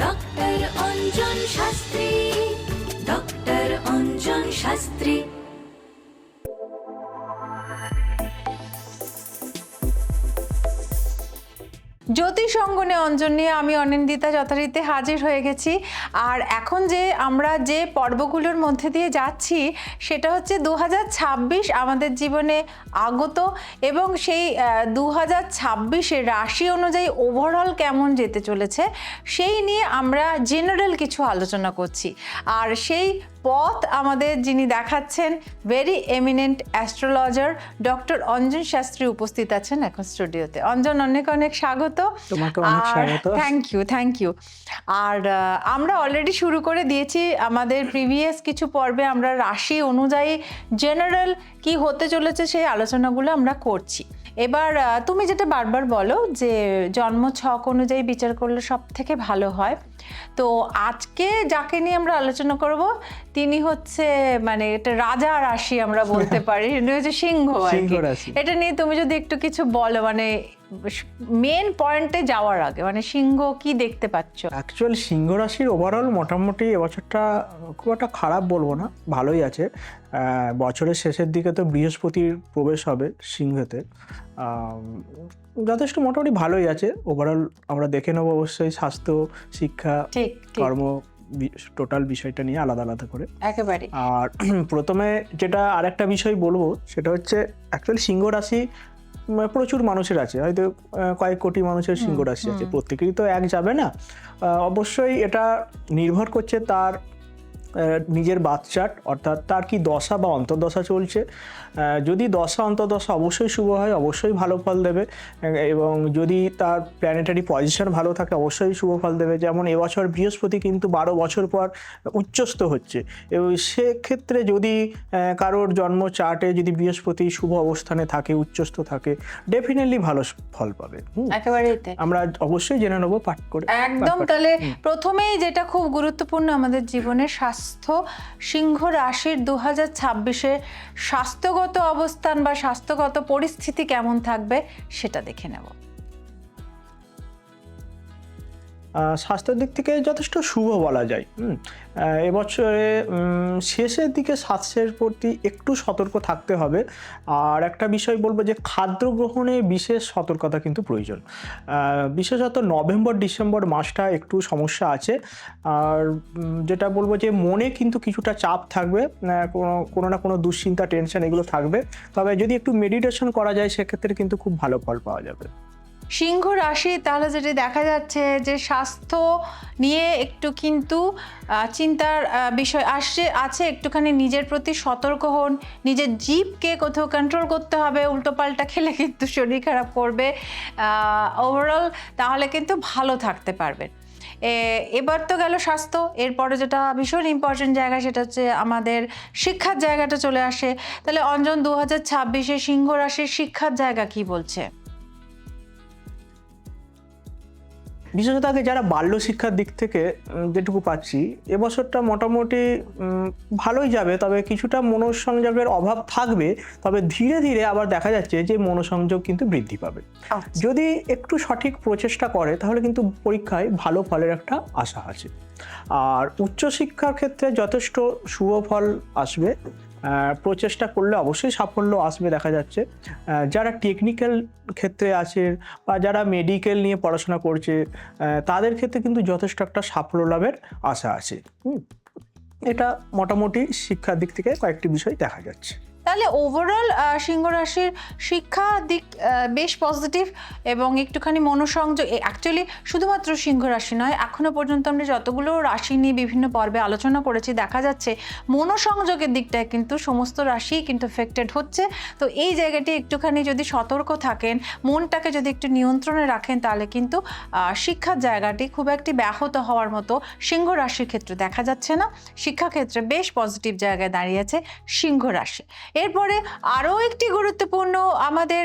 Doctor Anjan Shastri doctor Anjan Shastri জ্যোতিষ অঙ্গনে অঞ্জন নিয়ে আমি অনিন্দিতা যথারীতি হাজির হয়ে গেছি। আর এখন যে আমরা যে পর্বগুলোর মধ্যে দিয়ে যাচ্ছি, সেটা হচ্ছে দু হাজার ছাব্বিশ আমাদের জীবনে আগত এবং সেই দু হাজার রাশি অনুযায়ী ওভারঅল কেমন যেতে চলেছে, সেই নিয়ে আমরা জেনারেল কিছু আলোচনা করছি। আর সেই পথ আমাদের যিনি দেখাচ্ছেন very eminent astrologer doctor Anjan Shastri উপস্থিত আছেন এখন স্টুডিওতে অঞ্জন অনেক অনেক স্বাগত। তোমাকে অনেক স্বাগত। থ্যাংক ইউ থ্যাংক ইউ আর আমরা অলরেডি শুরু করে দিয়েছি আমাদের প্রিভিয়াস কিছু পর্বে। আমরা রাশি অনুযায়ী জেনারেল কি হতে চলেছে সেই আলোচনাগুলো আমরা করছি। এবার তুমি যেটা বারবার বলো যে জন্ম ছক অনুযায়ী বিচার করলে সব থেকে ভালো হয় তো আজকে যাকে নিয়ে আমরা আলোচনা করব তিনি হচ্ছে মানে এটা রাজা রাশি আমরা বলতে পারি হচ্ছে সিংহ আর কি। এটা নিয়ে তুমি যদি একটু কিছু বলো মানে মেন পয়েন্টে যাওয়ার আগে মানে সিংহ কি দেখতে পাচ্ছ? অ্যাকচুয়াল সিংহ রাশির ওভারঅল মোটামুটি এবছরটা খুব একটা খারাপ বলব না ভালোই আছে। বছরের শেষের দিকে তো বৃহস্পতির প্রবেশ হবে সিংহতে। যথেষ্ট মোটামুটি ভালোই আছে। ওভারঅল আমরা দেখে নেব অবশ্যই স্বাস্থ্য শিক্ষা কর্ম টোটাল বিষয়টা নিয়ে আলাদা আলাদা করে। একেবারে আর প্রথমে যেটা আরেকটা বিষয় বলব সেটা হচ্ছে অ্যাকচুয়ালি সিংহ রাশি প্রচুর মানুষের আছে। হয়তো কয়েক কোটি মানুষের সিংহ রাশি আছে। প্রত্যেকেরই তো এক যাবে না। অবশ্যই এটা নির্ভর করছে তার নিজের বাচ্চার অর্থাৎ তার কি দশা বা অন্তর্দশা চলছে? যদি দশা অন্তর্দশা অবশ্যই শুভ হয় অবশ্যই ভালো ফল দেবে এবং যদি তার প্ল্যানেটারি পজিশন ভালো থাকে অবশ্যই শুভ ফল দেবে। যেমন এবছর বৃহস্পতি কিন্তু বারো বছর পর উচ্চস্থ হচ্ছে। এবং সেক্ষেত্রে যদি কারোর জন্ম চার্টে যদি বৃহস্পতি শুভ অবস্থানে থাকে উচ্চস্থ থাকে ডেফিনেটলি ভালো ফল পাবে। আমরা অবশ্যই জেনে নেব পাঠ করে একদম তাহলে প্রথমেই যেটা খুব গুরুত্বপূর্ণ আমাদের জীবনে স্বাস্থ্য সিংহ রাশির দু হাজার ছাব্বিশে স্বাস্থ্যগত অবস্থান বা স্বাস্থ্যগত পরিস্থিতি কেমন থাকবে সেটা দেখে নেব। স্বাস্থ্যের দিক থেকে যথেষ্ট শুভ বলা যায়। এবছরে শেষের দিকে স্বাস্থ্যের প্রতি একটু সতর্ক থাকতে হবে। আর একটা বিষয় বলব যে, খাদ্য গ্রহণে বিশেষ সতর্কতা কিন্তু প্রয়োজন। বিশেষত নভেম্বর, ডিসেম্বর মাসটা একটু সমস্যা আছে। আর যেটা বলব যে, মনে কিন্তু কিছুটা চাপ থাকবে কোনো কোনো না কোনো দুশ্চিন্তা, টেনশন এগুলো থাকবে। তবে যদি একটু মেডিটেশন করা যায়, সেক্ষেত্রে কিন্তু খুব ভালো ফল পাওয়া যাবে। সিংহ রাশি, তাহলে যেটা দেখা যাচ্ছে যে স্বাস্থ্য নিয়ে একটু কিন্তু চিন্তার বিষয় আসছে, আছে একটুখানি নিজের প্রতি সতর্ক হন, নিজের জীবকে কোথাও কন্ট্রোল করতে হবে উল্টোপাল্টা খেলে কিন্তু শরীর খারাপ করবে ওভারঅল তাহলে কিন্তু ভালো থাকতে পারবেন এবার তো গেল স্বাস্থ্য, এরপরে যেটা ভীষণ ইম্পর্টেন্ট জায়গা সেটা হচ্ছে আমাদের শিক্ষার জায়গাটা চলে আসে। তাহলে অঞ্জন দু হাজার ছাব্বিশে সিংহ রাশির শিক্ষার জায়গা কি বলছে? বিশেষত আগে যারা বাল্য শিক্ষার দিক থেকে যেটুকু পাচ্ছি এবছরটা মোটামুটি ভালোই যাবে তবে কিছুটা মনোসংযোগের অভাব থাকবে তবে ধীরে ধীরে আবার দেখা যাচ্ছে যে মনোসংযোগ কিন্তু বৃদ্ধি পাবে। যদি একটু সঠিক প্রচেষ্টা করে তাহলে কিন্তু পরীক্ষায় ভালো ফলের একটা আশা আছে। আর উচ্চশিক্ষার ক্ষেত্রে যথেষ্ট শুভ ফল আসবে প্রচেষ্টা করলে অবশ্যই সাফল্য আসবে, দেখা যাচ্ছে যারা টেকনিক্যাল ক্ষেত্রে আছে বা যারা মেডিকেল নিয়ে পড়াশোনা করছে তাদের ক্ষেত্রে কিন্তু যথেষ্ট একটা সাফল্য লাভের আশা আছে। এটা মোটামুটি শিক্ষার দিক থেকে কয়েকটি বিষয় দেখা যাচ্ছে তাহলে ওভারঅল সিংহ রাশির শিক্ষা দিক বেশ পজিটিভ এবং একটুখানি মনোসংযোগ অ্যাকচুয়ালি শুধুমাত্র সিংহ রাশি নয় এখনও পর্যন্ত আমরা যতগুলো রাশি নিয়ে বিভিন্ন পর্বে আলোচনা করেছি, দেখা যাচ্ছে মনোসংযোগের দিকটায় কিন্তু সমস্ত রাশি কিন্তু এফেক্টেড হচ্ছে। তো এই জায়গাটি একটুখানি যদি সতর্ক থাকেন, মনটাকে যদি একটু নিয়ন্ত্রণে রাখেন, তাহলে কিন্তু শিক্ষার জায়গাটি খুব একটি ব্যাহত হওয়ার মতো সিংহ রাশির ক্ষেত্রে দেখা যাচ্ছে না। শিক্ষাক্ষেত্রে বেশ পজিটিভ জায়গায় দাঁড়িয়েছে সিংহ রাশি। এরপরে আরও একটি গুরুত্বপূর্ণ আমাদের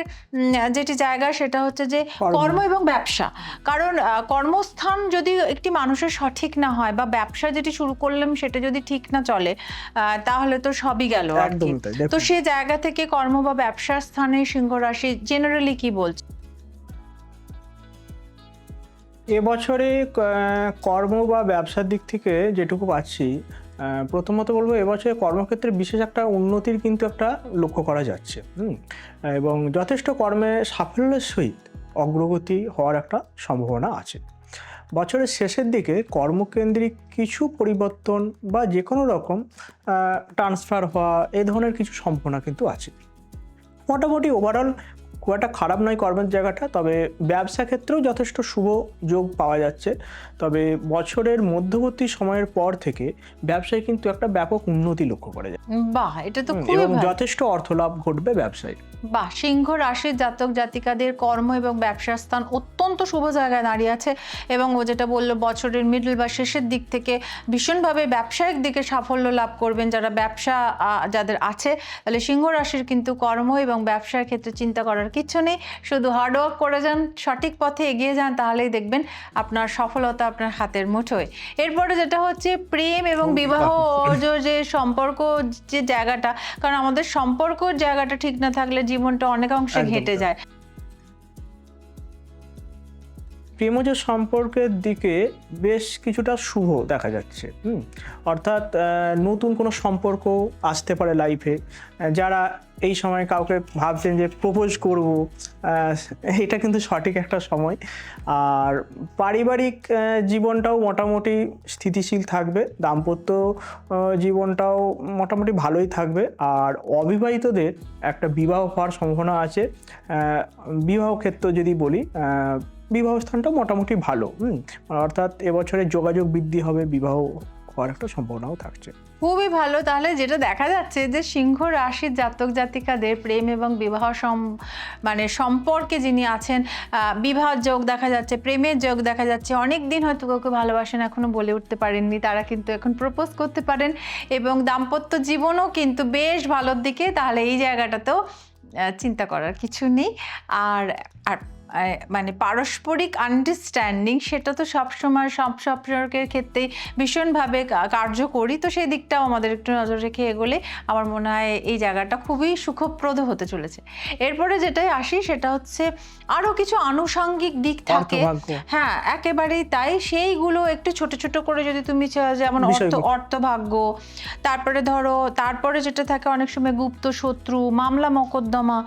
যেটি জায়গা সেটা হচ্ছে যে কর্ম। এবং ব্যবসা। কারণ কর্মস্থান যদি একটি মানুষের সঠিক না হয় বা ব্যবসা যেটি শুরু করলাম সেটা যদি ঠিক না চলে আহ, তাহলে তো সবই গেল আর কি। তো সে জায়গা থেকে কর্ম বা ব্যবসার স্থানে সিংহ রাশি জেনারেলি কি বলছে? এবছরে আহ, কর্ম বা ব্যবসার দিক থেকে যেটুকু পাচ্ছি প্রথমত বলব এবছরে কর্মক্ষেত্রে বিশেষ একটা উন্নতির কিন্তু একটা লক্ষ্য করা যাচ্ছে এবং যথেষ্ট কর্মে সাফল্যের সহিত অগ্রগতি হওয়ার একটা সম্ভাবনা আছে। বছরের শেষের দিকে কর্মকেন্দ্রিক কিছু পরিবর্তন বা যে কোনো রকম ট্রান্সফার হওয়া এ ধরনের কিছু সম্ভাবনা কিন্তু আছে। মোটামুটি ওভারঅল খুব একটা খারাপ নয় কর্মের জায়গাটা তবে ব্যবসা ক্ষেত্রেও যথেষ্ট শুভ যোগ পাওয়া যাচ্ছে। তবে বছরের মধ্যবর্তী সময়ের পর থেকে ব্যবসায় কিন্তু একটা ব্যাপক উন্নতি লক্ষ্য করা যায়। বাহ এটা তো এবং যথেষ্ট অর্থ লাভ ঘটবে ব্যবসায়। বাহ সিংহ রাশির জাতক জাতিকাদের কর্ম এবং ব্যবসার স্থান অত্যন্ত শুভ জায়গায় দাঁড়িয়ে আছে এবং ও যেটা বলল বছরের মিডল বা শেষের দিক থেকে ভীষণভাবে ব্যবসায়িক দিকে সাফল্য লাভ করবেন যারা ব্যবসা যাদের আছে। তাহলে সিংহ রাশির কিন্তু কর্ম এবং ব্যবসার ক্ষেত্রে চিন্তা করার কিছু নেই। শুধু হার্ডওয়ার্ক করে যান সঠিক পথে এগিয়ে যান তাহলেই দেখবেন আপনার সফলতা আপনার হাতের মুঠোয়। এরপরে যেটা হচ্ছে প্রেম এবং বিবাহ যে- যে সম্পর্ক যে জায়গাটা কারণ আমাদের সম্পর্ক জায়গাটা ঠিক না থাকলে জীবনটা অনেক অংশে একদম ঘেটে যায়। প্রেমজ সম্পর্কের দিকে বেশ কিছুটা শুভ দেখা যাচ্ছে, হুম? অর্থাৎ নতুন কোনো সম্পর্ক আসতে পারে লাইফে যারা এই সময় কাউকে ভাবছেন যে প্রপোজ করব এটা কিন্তু সঠিক একটা সময়। আর পারিবারিক জীবনটাও মোটামুটি স্থিতিশীল থাকবে, দাম্পত্য জীবনটাও মোটামুটি ভালোই থাকবে। আর অবিবাহিতদের একটা বিবাহ হওয়ার সম্ভাবনা আছে। বিবাহ ক্ষেত্র যদি বলি আহ, বিবাহ স্থানটা মোটামুটি ভালো হুম? অর্থাৎ এবছরে যোগাযোগ বৃদ্ধি হবে বিবাহ হওয়ার একটা সম্ভাবনাও থাকছে। খুবই ভালো। তাহলে যেটা দেখা যাচ্ছে যে সিংহ রাশির জাতক জাতিকাদের প্রেম এবং বিবাহ সম মানে সম্পর্কে যিনি আছেন বিবাহ যোগ দেখা যাচ্ছে প্রেমের যোগ দেখা যাচ্ছে। অনেক দিন হয়তো কাউকে ভালোবাসেন এখনও বলে উঠতে পারেননি। তারা কিন্তু এখন প্রপোজ করতে পারেন এবং দাম্পত্য জীবনও কিন্তু বেশ ভালোর দিকে। তাহলে এই জায়গাটাতেও চিন্তা করার কিছু নেই। আর আর মানে পারস্পরিক আন্ডারস্ট্যান্ডিং সেটা তো সবসময় সব সম্পর্কের ক্ষেত্রেই ভীষণভাবে কার্যকরী। তো সেই দিকটাও আমাদের একটু নজর রেখে এগোলে আমার মনে হয় এই জায়গাটা খুবই সুখপ্রদ হতে চলেছে। এরপরে যেটাই আসি সেটা হচ্ছে আরও কিছু আনুষঙ্গিক দিক থাকে। হ্যাঁ একেবারেই তাই। সেইগুলো একটু ছোট ছোট করে যদি তুমি যেমন অর্থ অর্থভাগ্য তারপরে ধরো তারপরে যেটা থাকে অনেক সময় গুপ্ত শত্রু মামলা মোকদ্দমা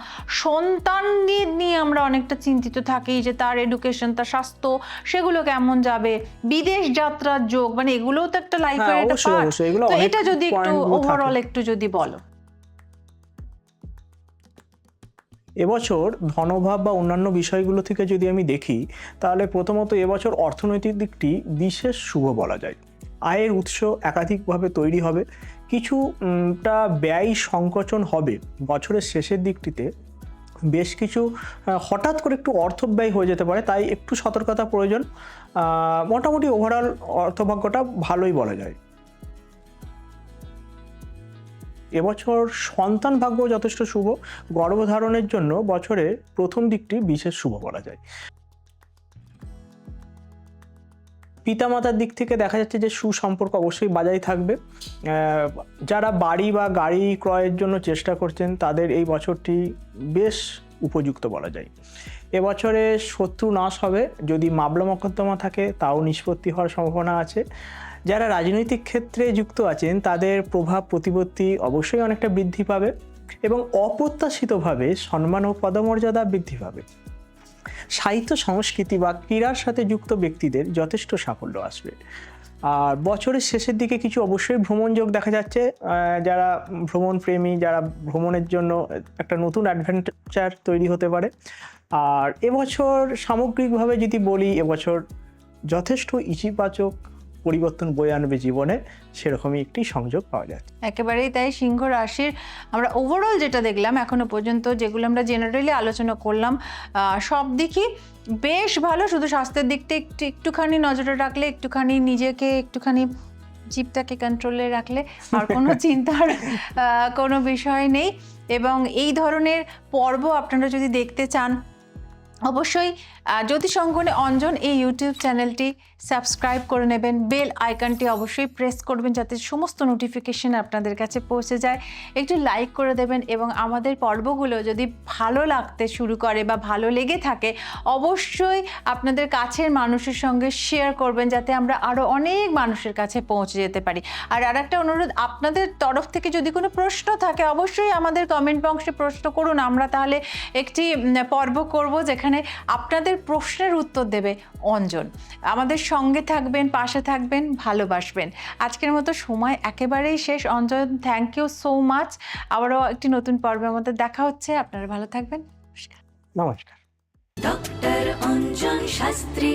সন্তানদের নিয়ে আমরা অনেকটা চিন্তিত থাকি যে তার এডুকেশন তার স্বাস্থ্য সেগুলো কেমন যাবে? বিদেশ যাত্রার যোগ মানে এগুলোও তো একটা লাইফের হ্যাঁ, একটা পার্ট তো এটা যদি একটু। ওভারঅল একটু যদি বলো। এবছর ধনভাব বা অন্যান্য বিষয়গুলো থেকে যদি আমি দেখি তাহলে প্রথমত এবছর অর্থনৈতিক দিকটি বিশেষ শুভ বলা যায়। আয়ের উৎস একাধিকভাবে তৈরি হবে। কিছুটা ব্যয় সংকোচন হবে বছরের শেষের দিকটিতে। বেশ কিছু হঠাৎ করে একটু অর্থ ব্যয় হয়ে যেতে পারে, তাই একটু সতর্কতা প্রয়োজন। মোটামুটি ওভারঅল অর্থভাগ্যটা ভালোই বলা যায়। এবছর সন্তান ভাগ্য যথেষ্ট শুভ। গর্ভধারণের জন্য বছরের প্রথম দিকটি বিশেষ শুভ বলা যায়। পিতামাতার দিক থেকে দেখা যাচ্ছে যে সুসম্পর্ক অবশ্যই বজায় থাকবে। যারা বাড়ি বা গাড়ি ক্রয়ের জন্য চেষ্টা করছেন, তাদের এই বছরটি বেশ উপযুক্ত বলা যায়। এবছরে শত্রু নাশ হবে, যদি মামলা মকদ্দমা থাকে, তাও নিষ্পত্তি হওয়ার সম্ভাবনা আছে। যারা রাজনৈতিক ক্ষেত্রে যুক্ত আছেন, তাদের প্রভাব প্রতিপত্তি অবশ্যই অনেকটা বৃদ্ধি পাবে এবং অপ্রত্যাশিতভাবে সম্মান ও পদমর্যাদা বৃদ্ধি পাবে। সাহিত্য, সংস্কৃতি বা ক্রীড়ার সাথে যুক্ত ব্যক্তিদের যথেষ্ট সাফল্য আসবে। আর বছরের শেষের দিকে কিছু অবশ্যই ভ্রমণ যোগ দেখা যাচ্ছে যারা ভ্রমণ প্রেমী, যারা ভ্রমণের জন্য একটা নতুন অ্যাডভেঞ্চার তৈরি হতে পারে। আর এবছর সামগ্রিকভাবে যদি বলি, এবছর যথেষ্ট ইতিবাচক পরিবর্তন বয়ে আনবে জীবনে সেরকমই একটি সংযোগ পাওয়া যাচ্ছে একেবারেই তাই সিংহ রাশির আমরা ওভারঅল যেটা দেখলাম এখনও পর্যন্ত যেগুলো আমরা জেনারেলি আলোচনা করলাম সব দিকই বেশ ভালো শুধু স্বাস্থ্যের দিকটা একটু একটুখানি নজরে রাখলে একটুখানি নিজেকে একটুখানি জিপটাকে কন্ট্রোলে রাখলে আর কোনো চিন্তার কোনো বিষয় নেই। এবং এই ধরনের পর্ব আপনারা যদি দেখতে চান অবশ্যই আহ, জ্যোতিষ অঙ্গনে অঞ্জন এই ইউটিউব চ্যানেলটি সাবস্ক্রাইব করে নেবেন, বেল আইকনটি অবশ্যই প্রেস করবেন যাতে সমস্ত নোটিফিকেশন আপনাদের কাছে পৌঁছে যায়। একটু লাইক করে দেবেন এবং আমাদের পর্বগুলো যদি ভালো লাগতে শুরু করে বা ভালো লেগে থাকে, অবশ্যই আপনাদের কাছের মানুষের সঙ্গে শেয়ার করবেন যাতে আমরা আরও অনেক মানুষের কাছে পৌঁছে যেতে পারি। আর আর একটা অনুরোধ, আপনাদের তরফ থেকে যদি কোনো প্রশ্ন থাকে, অবশ্যই আমাদের কমেন্ট বক্সে প্রশ্ন করুন। আমরা তাহলে একটি পর্ব করব যেখানে আপনাদের প্রশ্নের উত্তর দেবে অঞ্জন। আমাদের সঙ্গে থাকবেন পাশে থাকবেন ভালোবাসবেন। আজকের মতো সময় একেবারেই শেষ। Anjan thank you so much আবারও একটি নতুন পর্বের মধ্যে দেখা হচ্ছে। আপনারা ভালো থাকবেন। নমস্কার। নমস্কার। ডক্টর অঞ্জন শাস্ত্রী।